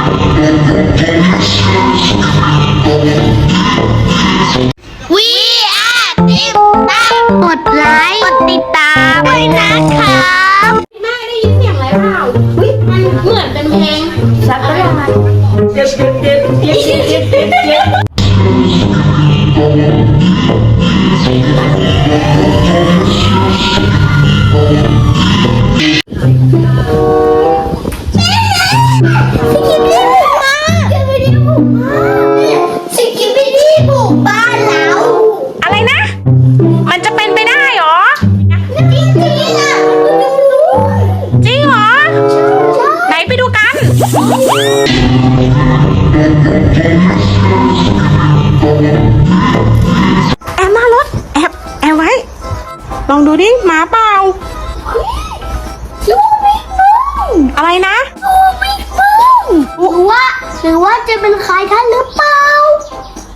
Thank you. แอบมารถแอบแอบไว้ ลองดูดิหมาเปล่าดูไม่มึงอะไรนะดูไม่มึงหรือว่าหรือว่าจะเป็นใครท่านหรือเปล่า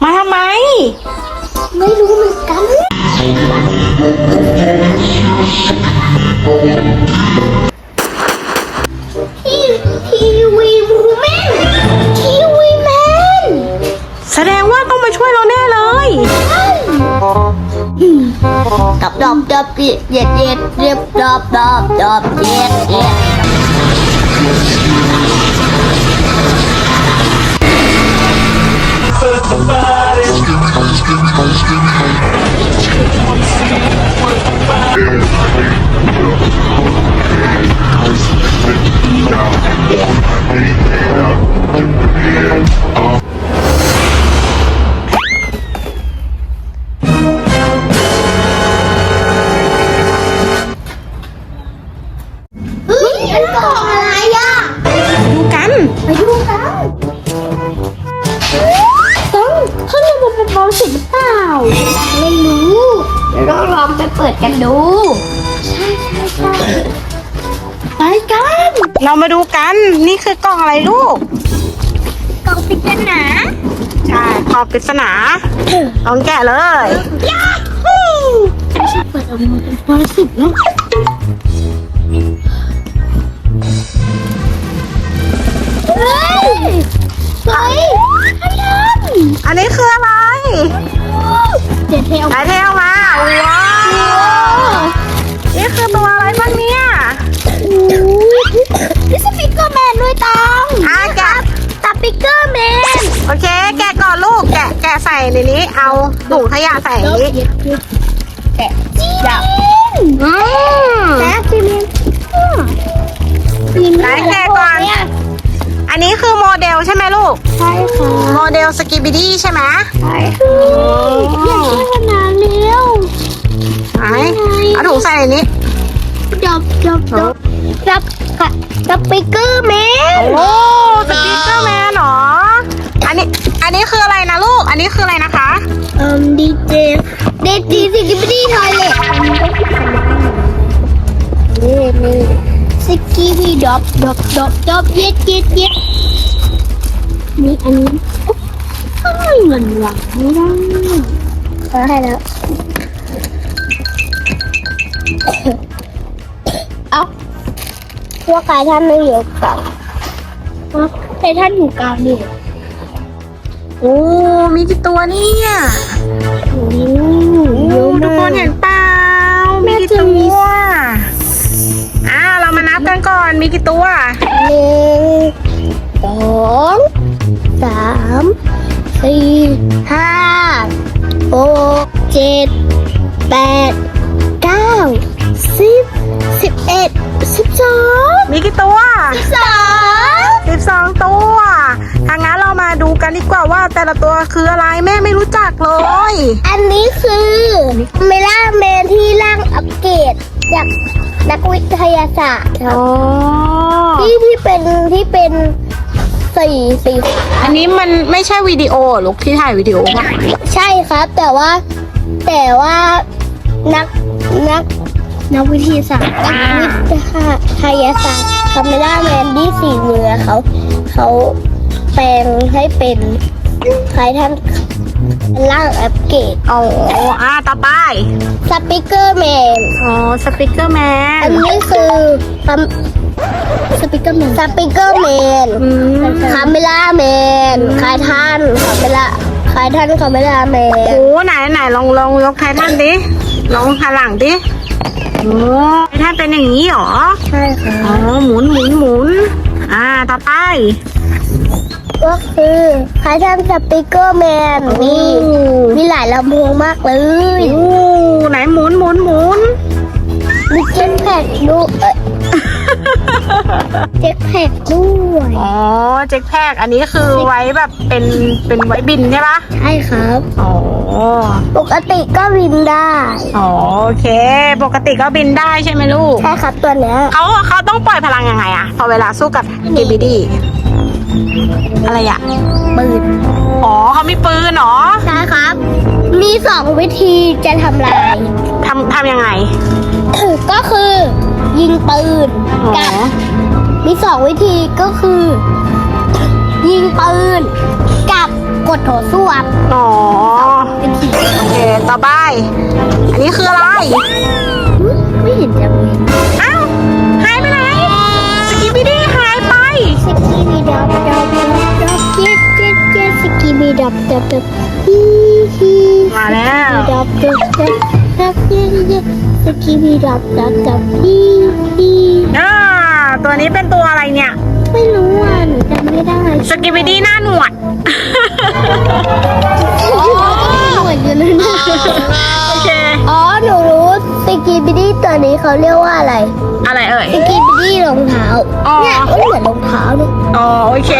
มาทำไม ไม่รู้เหมือนกัน เย็ดเย็ดเย็ดเย็ดอบดอบดอบเย็ดเย็ด ไปเปิดกันดูใช่ใช่ใช่ไปกันเรามาดูกัน นี่คือกล่องอะไรลูก กล่องปริศนาใช่กล่องปริศนาลองแกะเลยยาฮูไม่ใช่เปิดออกมาเป็นบอลสิบแล้วเฮ้ยเฮ้ยขยันอันนี้คืออะไร เดี๋ยวเทเอาไหนเทออกมาว้าวนี่คือตัวอะไรบ้างเนี่ยนี่สปิกเกอร์แมนด้วยตังอะแกะสปิกเกอร์แมนโอเค แกะก่อนลูกแกะแกะใส่ในนี้ เอาถุงขยะใส่ในนี้แกะจีนอืมแกะจีนจีนไหนแกะก่อน อันนี้คือโมเดลใช่ไหมลูก ใช่ค่ะโมเดลสกิบิดี้ใช่ไหมใช่ค่ะอยากช่วยกันนานเร็วไหนเอาถุงใส่ในนี้จับจับจับจับค่ะสปิกเกอร์แมนโอ้สปีกเกอร์แมนเหรอ อันนี้ อันนี้คืออะไรนะลูก อันนี้คืออะไรนะคะเอ่อดีเจดีเจสกิปปี้ทอยเล็ตนี่นี่ สกิปปี้ดอบดอบดอบดอบเย็ดเย็ดเย็ดนี่อันนี้ทำไมเงินวางไม่ได้เอาให้แล้ว เอาพวกกายท่านไม่อยู่กลางไทท่านอยู่กลางนี่โอ้ มีกี่ตัวเนี่ยโอ้โอ้ทุกคนเห็นเปล่า กันก่อนมีกี่ตัวหนึ่งสองสามสี่ห้าหกเจ็ดแปดเก้าสิบสิบเอ็ดสิบสองมีกี่ตัวสิบสองสิบสองตัวทางนั้นเรามาดูกันดีกว่าว่าแต่ละตัวคืออะไรแม่ไม่รู้จักเลย อันนี้คือเมล่าแมนที่ร่างอัปเกรดจาก นักวิทยาศาสตร์ครับอ๋อที่ที่เป็นที่เป็นสีสีขาวอันนี้มันไม่ใช่วิดีโอเหรอลูกที่ถ่ายวิดีโอปะใช่ครับ แต่ว่าแต่ว่านักนักนักวิทยาศาสตร์นักวิทยาศาสตร์คาเมล่าแมนที่สีเนื้อเขาเขาแปลงให้เป็นใครท่าน ร่างอัปเกรดอ๋ออ่าต่อไป สปิเกอร์แมน อ๋อ สปิเกอร์แมอันนนี้คือสปิเกอร์แมน สปิเกอร์แมนอืมคาเมล่าแมนคายท่านคาเมล่าคายท่านคาเมล่าแมน โอ้ไหนไหนลองลองยกไททันดิ ลองหันหลังดิ โอ้ไททันเป็นอย่างนี้เหรอ ใช่ค่ะ อ๋อ หมุนหมุนหมุน อ่า ต่อไป ก็คือคายท่านสปิเกอร์แมนมีมีหลายลำโพงมากเลยโอ้ไหนหมุนหมุนหมุนมีเจ็ตแพ็กด้วยเจ็ตแพ็กด้วยอ๋อเจ็คแพกอันนี้คือไว้แบบเป็นเป็นไว้บินใช่ปะใช่ครับอ๋อปกติก็บินได้อ๋อโอเค ปกติก็บินได้ใช่ไหมลูกใช่ครับตัวเนี้ยเขาเขาต้องปล่อยพลังยังไงอะพอเวลาสู้กับเกบีดี อะไรอะปืนอ๋อเขามีปืนเหรอใช่ครับ มีสองวิธีจะทำลายทำทำยังไง ก็คือ ยิงปืนอ๋อกับ มีสองวิธีก็คือ ยิงปืนกับกดโถส้วมอ๋อวิธีโอเคต่อไป อันนี้คืออะไร ไม่เห็นจะมีอ้าว หายไปไหน สกิบิดี้หายไป สกีบีดับดับดับดับเจ็ดเจ็ดเจ็ดสกีบีดับดับดับฮีฮีมาแล้วดับดับดับดับเจ็ดเจ็ดสกีบีดับดับดับฮีฮีอ่าตัวนี้เป็นตัวอะไรเนี่ย ไม่รู้อะหนูจำไม่ได้สกิบิดี้หน้าหนวดอ๋อเหมือนกันเลยนะ บิดี้ตัวนี้เขาเรียกว่าอะไรอะไรเอ่ย สกีบิดี้รองเท้า อ๋อ เนี่ยมันเหมือนรองเท้าเลย อ๋อโอเค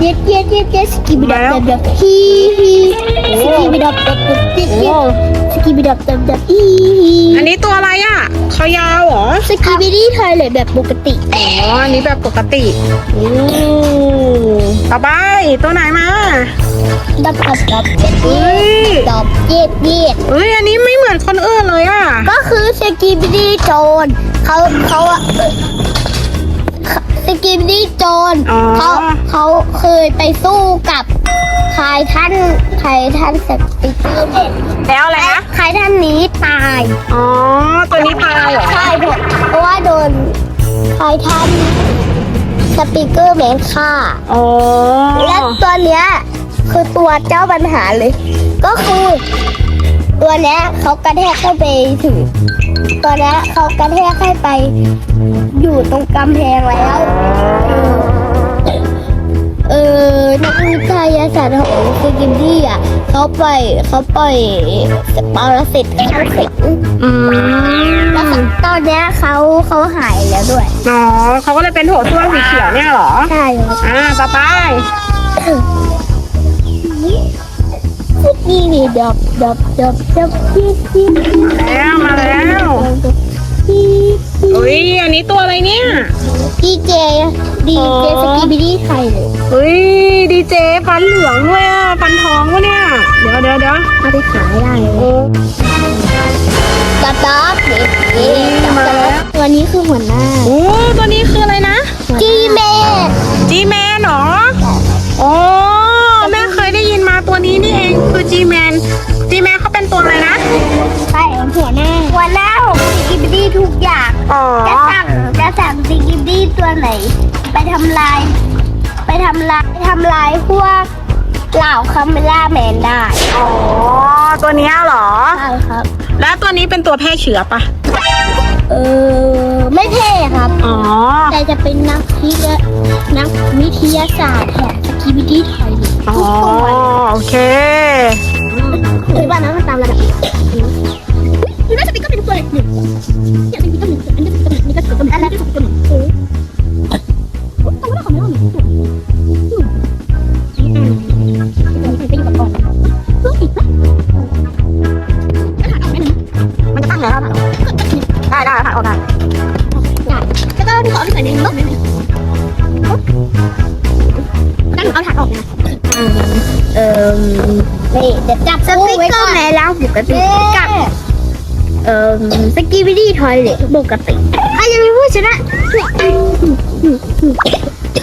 เย็ดเย็ดเย็ดเย็ดสกีบีดับมาแล้วดับดับฮีฮีสกีบีดับดับดับเย็ดเย็ดสกีบีดับดับดับฮีฮีอันนี้ตัวอะไรอะเขายาวเหรอสกีบิดี้ทอยเลยแบบปกติอ๋ออันนี้แบบปกติอืมต่อไปตัวไหนมาดับดับดับเย็ดเฮ้เย็ดยดับเย็ดเย็ดเฮ้ยอันนี้ไม่เหมือนคนอื่นเลยอะก็คือสกีบิดี้โจรเขาเขาอะเอ่อสกีบิดี้โจรอ๋อเขาเขาเค ยไปสู้กับไททันไททันสปิเกอร์แมนแล้วอะไรนะไททันนี้ตายอ๋อ ตัวนี้ตายเหรอใช่เพราะว่าโดนไททันสปิเกอร์แมนฆ่าอ๋อและตัวเนี้ยคือตัวเจ้าปัญหาเลย ก็คือ ตัวเนี้ยเขากระแทกเข้าไปถึงตัวเนี้ยเขากระแทกให้ไป อยู่ตรงกำแพงแล้ว เออนักวิทยาศาสตร์ของสกิมดี้อะเขาปล่อยเขาปล่อยปรสิตเข้าสิงอืมแล้วตอนเนี้ยเขาเขาหายแล้วด้วยอ๋อเขาก็เลยเป็นโถส้วมสีเขียวเนี่ยเหรอ ใช่ครับอ่าต่อไปสกีบีดับดับดับดับยี่ยี่แล้วมาแล้ว ยี่อุ้ย อันนี้ตัวอะไรเนี่ย ดีเจดีเจสกีบีดี้ไทยเลยอุ้ย ดีเจฟันเหลืองด้วยอะฟันทองวะเนี่ย เดี๋ยวเดี๋ยวเดี๋ยวเอาไปขายได้เลยโอ้ดับดับนี่นี่ดับดับตัวนี้คือหัวหน้าโอ้ตัวนี้คืออะไรนะ จีเมดจีแมนเหรอโอ้แม่เคยได้ยินมาตัวนี้นี่เองคือจีแมนจีแมนเขาเป็นตัวอะไรนะใช่หัวหน้าหัวหน้าของส กีบีดี้ทุกอย่าง อ๋อ จะสั่งจะสั่งสกิปปี้ตัวไหน ไปทำลาย ไปทำลายไปทำลายพวกเหล่าคาเมล่าแมนได้อ๋อ ตัวเนี้ยเหรอ ใช่ครับ แล้วตัวนี้เป็นตัวแพร่เชื้อปะเออไม่เท่ครับ อ๋อ แต่จะเป็นนักวิทยานักวิทยาศาสตร์ของสกิปปี้ไทยอ๋อ โอเค หรือว่านั้นมันตามระดับคือ น่าจะเป็นก็เป็นตัวหนึ่งอยากเป็นก็หนึ่งอันนี้ก็เป็นก็เป็นอันนั้นก็เป็นโอ้ต้องว่าเขาไม่ว่าหนึ่งไปอยู่กับก่อนเพิ่มอีกนะมันจะตั้งไงครับได้ได้ค่ะออกได้ได้แล้วก็ดูขอที่ใส่ในรถตั้งเอาถังออกนะเออนี่เดี๋ยวจับสปิกเกอร์แมนล้างปกติกับ เอ่อสกีบิดี้ทอยเลทปกติใครจะเป็นผู้ชนะ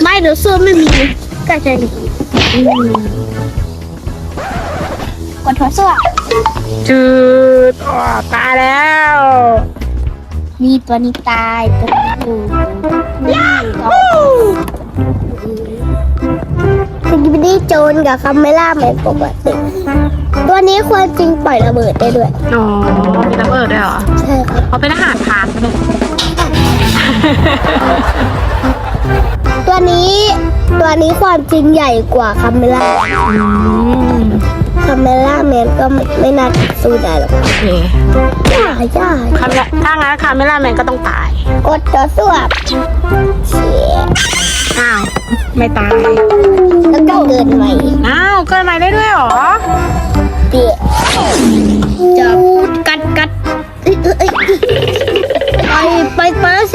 ไม่เดี๋ยวสู้ไม่มีก็จะดีกดหัวสู้จืดอ๋อตายแล้วมีตัวนี้ตายตัวนี้อยู่ยาสกิปดี้โจนกับคาเมล่าแมนปกติ ตัวนี้ควรจริงปล่อยระเบิดได้ด้วย อ๋อมีระเบิดด้วยเหรอใช่ครับเขาเป็นอาหารพรานปะเนี่ยตัวนี้ตัวนี้ความจริงใหญ่กว่าคาเมล่าอืมคาเมล่าแมนก็ไม่ไม่น่าจะสู้ได้หรอกโอเคย่าย่าคาเมล่าถ้างั้นคาเมล่าแมนก็ต้องตาย กดตัวสวบเชียอ้าว ไม่ตาย แล้วก็เดินไปอ้าว เกิดใหม่ได้ด้วยเหรอ เดี๋ยวจับกัดกัดเอ้ยเอ้ยเอ้ยไปไปไปแล้วสิ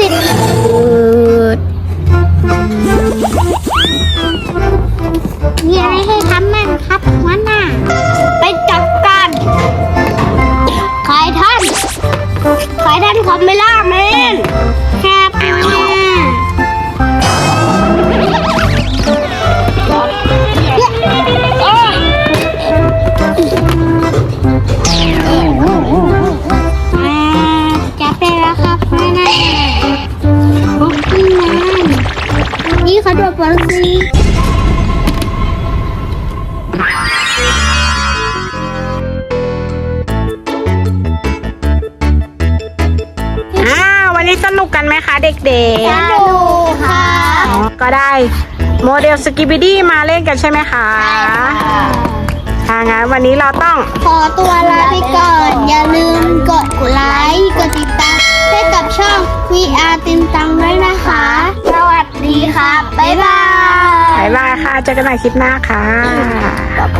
สนุกค่ะๆอ๋อก็ได้โมเดลสกิบิดี้มาเล่นกันใช่ไหมคะถ้างั้นวันนี้เราต้อง ขอตัวลาไปก่อน อย่าลืมกดไลค์กดติดตามให้กับช่อง VR ติมตังด้วยนะคะ สวัสดีค่ะ บ๊ายบาย บ๊ายบายค่ะ เจอกันใหม่คลิปหน้าค่ะต่อไป